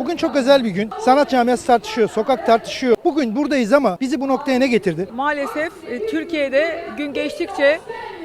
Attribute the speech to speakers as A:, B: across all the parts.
A: Bugün çok özel bir gün. Sanat camiası tartışıyor, sokak tartışıyor. Bugün buradayız ama bizi bu noktaya ne getirdi?
B: Maalesef e, Türkiye'de gün geçtikçe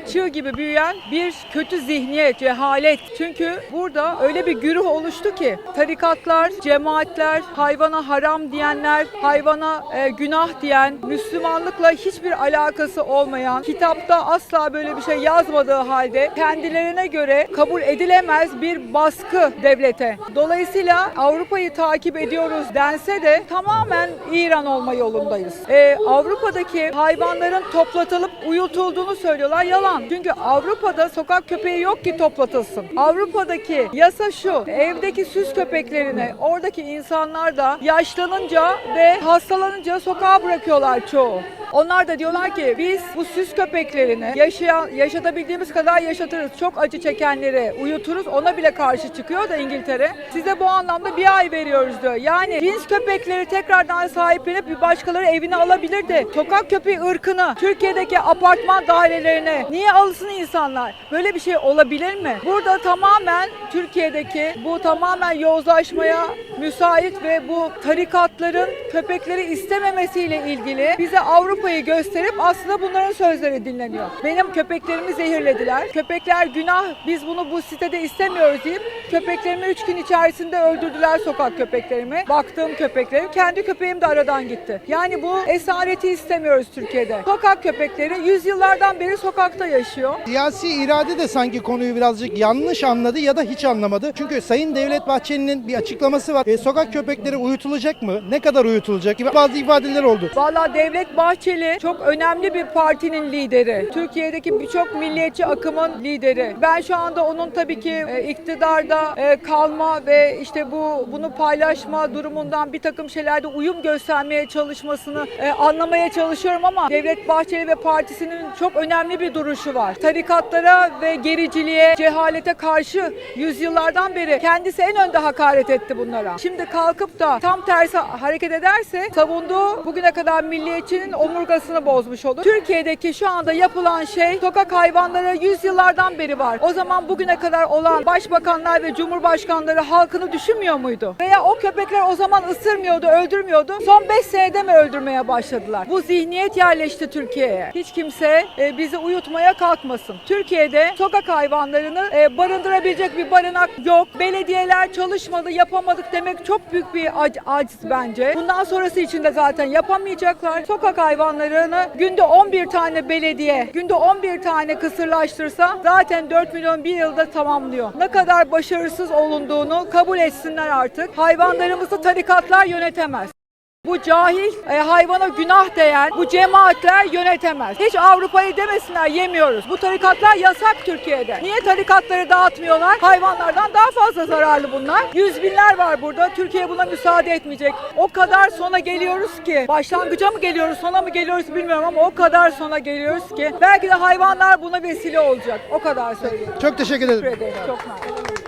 B: çığ gibi büyüyen bir kötü zihniyet, cehalet. Çünkü burada öyle bir güruh oluştu ki tarikatlar, cemaatler, hayvana haram diyenler, hayvana e, günah diyen, Müslümanlıkla hiçbir alakası olmayan, kitapta asla böyle bir şey yazmadığı halde kendilerine göre kabul edilemez bir baskı devlete. Dolayısıyla Avrupa'yı takip ediyoruz dense de tamamen İran olma yolundayız. E, Avrupa'daki hayvanların toplatılıp uyutulduğunu söylüyorlar. Yalan. Çünkü Avrupa'da sokak köpeği yok ki toplatılsın. Avrupa'daki yasa şu. Evdeki süs köpeklerini oradaki insanlar da yaşlanınca ve hastalanınca sokağa bırakıyorlar çoğu. Onlar da diyorlar ki biz bu süs köpeklerini yaşayan, yaşatabildiğimiz kadar yaşatırız. Çok acı çekenleri uyuturuz. Ona bile karşı çıkıyor da İngiltere. Size bu anlamda bir ay veriyoruz diyor. Yani cins köpekleri tekrardan sahiplenip bir başkaları evine alabilir de sokak köpeği ırkını Türkiye'deki apartman dairelerine niye alsın insanlar? Böyle bir şey olabilir mi? Burada tamamen Türkiye'deki bu tamamen yozlaşmaya müsait ve bu tarikatların köpekleri istememesiyle ilgili bize Avrupa'yı gösterip aslında bunların sözleri dinleniyor. Benim köpeklerimi zehirlediler. Köpekler günah biz bunu bu sitede istemiyoruz deyip köpeklerimi 3 gün içerisinde öldürdüler sokak köpeklerimi. Baktığım köpeklerim. Kendi köpeğim de aradan gitti. Yani bu esareti istemiyoruz Türkiye'de. Sokak köpekleri yüzyıllardan beri sokakta yaşıyor.
A: Siyasi irade de sanki konuyu birazcık yanlış anladı ya da hiç anlamadı. Çünkü Sayın Devlet Bahçeli'nin bir açıklaması var. E, sokak köpekleri uyutulacak mı? Ne kadar uyutulacak gibi bazı ifadeler oldu.
B: Valla Devlet Bahçeli çok önemli bir partinin lideri. Türkiye'deki birçok milliyetçi akımın lideri. Ben şu anda onun tabii ki e, iktidarda e, kalma ve işte bu bunu paylaşma durumundan bir takım şeylerde uyum göstermeye çalışmasını e, anlamaya çalışıyorum ama Devlet Bahçeli ve partisinin çok önemli bir duruşu var. Tarikatlara ve gericiliğe, cehalete karşı yüzyıllardan beri kendisi en önde hakaret etti bunlara. Şimdi kalkıp da tam tersi hareket ederse savunduğu bugüne kadar milliyetçinin omurgasını bozmuş olur. Türkiye'deki şu anda yapılan şey sokak hayvanları yüzyıllardan beri var. O zaman bugüne kadar olan başbakanlar ve cumhurbaşkanları halkını düşünmüyor muydu? Veya o köpekler o zaman ısırmıyordu, öldürmüyordu. Son 5 senede mi öldürmeye başladılar? Bu zihniyet yerleşti Türkiye'ye. Hiç kimse e, bizi uyutmaya kalkmasın. Türkiye'de sokak hayvanlarını e, barındırabilecek bir barınak yok. Belediyeler çalışmadı, yapamadık demek çok büyük bir ac- aciz bence. Bundan sonrası için de zaten yapamayacaklar. Sokak hayvanlarını günde 11 tane belediye, günde 11 tane kısırlaştırsa zaten 4 milyon bir yılda tamamlıyor. Ne kadar başarısız olunduğunu kabul etsinler artık. Hayvanlarımızı tarikatlar yönetemez. Bu cahil, e, hayvana günah değer, bu cemaatler yönetemez. Hiç Avrupa'yı demesinler yemiyoruz. Bu tarikatlar yasak Türkiye'de. Niye tarikatları dağıtmıyorlar? Hayvanlardan daha fazla zararlı bunlar. Yüz binler var burada. Türkiye buna müsaade etmeyecek. O kadar sona geliyoruz ki, başlangıca mı geliyoruz, sona mı geliyoruz bilmiyorum ama o kadar sona geliyoruz ki belki de hayvanlar buna vesile olacak. O kadar söylüyorum.
A: Çok teşekkür ederim.
B: Teşekkür ederim. Çok mersi.